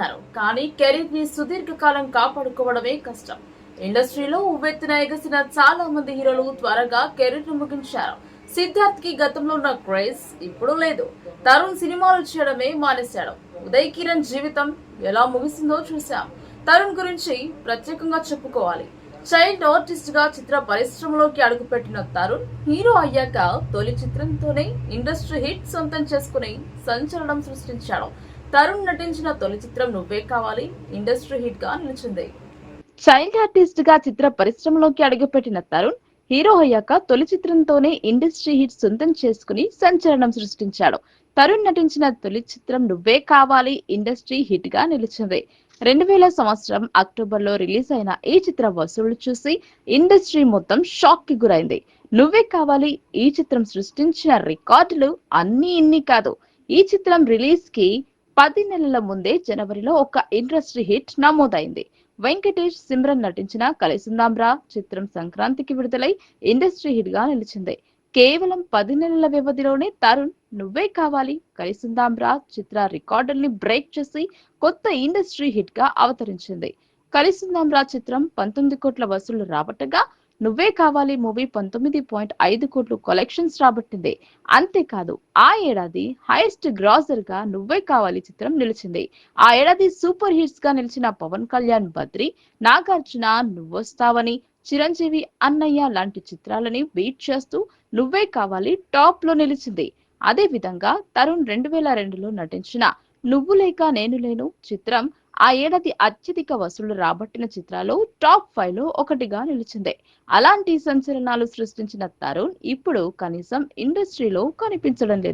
wanna కానీ కెరీర్ని సుదీర్ఘకాలం కాపాడుకోవడమే కష్టం. ఇండస్ట్రీలో ఉవ్వెత్తున ఎగసిన చాలా మంది హీరోలు త్వరగా కెరీర్ను ముగించారు. సిద్ధార్థ్కి గతంలో ఉన్న క్రేజ్ ఇప్పుడు లేదు. తరుణ్ సినిమాలు చేయడమే మానేశాడు. ఉదయ్ కిరణ్ జీవితం ఎలా ముగిసిందో చూశాం. తరుణ్ గురించి ప్రత్యేకంగా చెప్పుకోవాలి. చైల్డ్ ఆర్టిస్ట్గా చిత్ర పరిశ్రమలోకి అడుగుపెట్టిన తరుణ్ హీరో అయ్యాక తొలి చిత్రంతోనే ఇండస్ట్రీ హిట్ సొంతం చేసుకుని సంచలనం సృష్టించాడు. తరుణ్ నటించిన తొలి చిత్రం నువ్వే కావాలి ఇండస్ట్రీ హిట్గా నిలిచింది. చైల్డ్ ఆర్టిస్ట్గా చిత్ర పరిశ్రమలోకి అడుగుపెట్టిన తరుణ్ హీరో అయ్యాక తొలి చిత్రంతోనే ఇండస్ట్రీ హిట్ సొంతం చేసుకుని సంచలనం సృష్టించాడు. తరుణ్ నటించిన తొలి చిత్రం నువ్వే కావాలి ఇండస్ట్రీ హిట్గా నిలిచింది. రెండు వేల సంవత్సరం అక్టోబర్లో రిలీజ్ అయిన ఈ చిత్ర వసూళ్ళు చూసి ఇండస్ట్రీ మొత్తం షాక్కి గురైంది. నువ్వే కావాలి ఈ చిత్రం సృష్టించిన రికార్డులు అన్ని ఇన్ని కాదు. ఈ చిత్రం రిలీజ్కి పది నెలల ముందే జనవరిలో ఒక ఇండస్ట్రీ హిట్ నమోదైంది. వెంకటేష్ సిమ్రన్ నటించిన కలిసిందాంరా చిత్రం సంక్రాంతికి విడుదలై ఇండస్ట్రీ హిట్గా నిలిచింది. కేవలం పది నెలల వ్యవధిలోనే తరుణ్ నువ్వే కావాలి కలిసిందాంరా చిత్ర రికార్డుల్ని బ్రేక్ చేసి కొత్త ఇండస్ట్రీ హిట్గా అవతరించింది. కలిసిందాంరా చిత్రం పంతొమ్మిది కోట్ల వసూళ్ళు రాబట్టగా నువ్వే కావాలి మూవీ పంతొమ్మిది పాయింట్ ఐదు కోట్లు కలెక్షన్స్ రాబట్టింది. అంతేకాదు ఆ ఏడాది హైయెస్ట్ గ్రాసర్గా నువ్వే కావాలి చిత్రం నిలిచింది. ఆ ఏడాది సూపర్ హిట్స్గా నిలిచిన పవన్ కళ్యాణ్ బద్రి నాగార్జున నువ్వొస్తావని చిరంజీవి అన్నయ్య లాంటి చిత్రాలని బీట్ చేస్తూ నువ్వే కావాలి టాప్లో నిలిచింది. అదే విధంగా తరుణ్ రెండు వేల రెండులో నటించిన నువ్వు లేక నేను లేను చిత్రం ఆ ఏడాది అత్యధిక వసూళ్ళు రాబట్టిన చిత్రాలు టాప్ ఫైవ్లో ఒకటిగా నిలిచింది. అలాంటి సంచలనాలు సృష్టించిన తరుణ్ ఇప్పుడు కనీసం ఇండస్ట్రీలో కనిపించడం లేదు.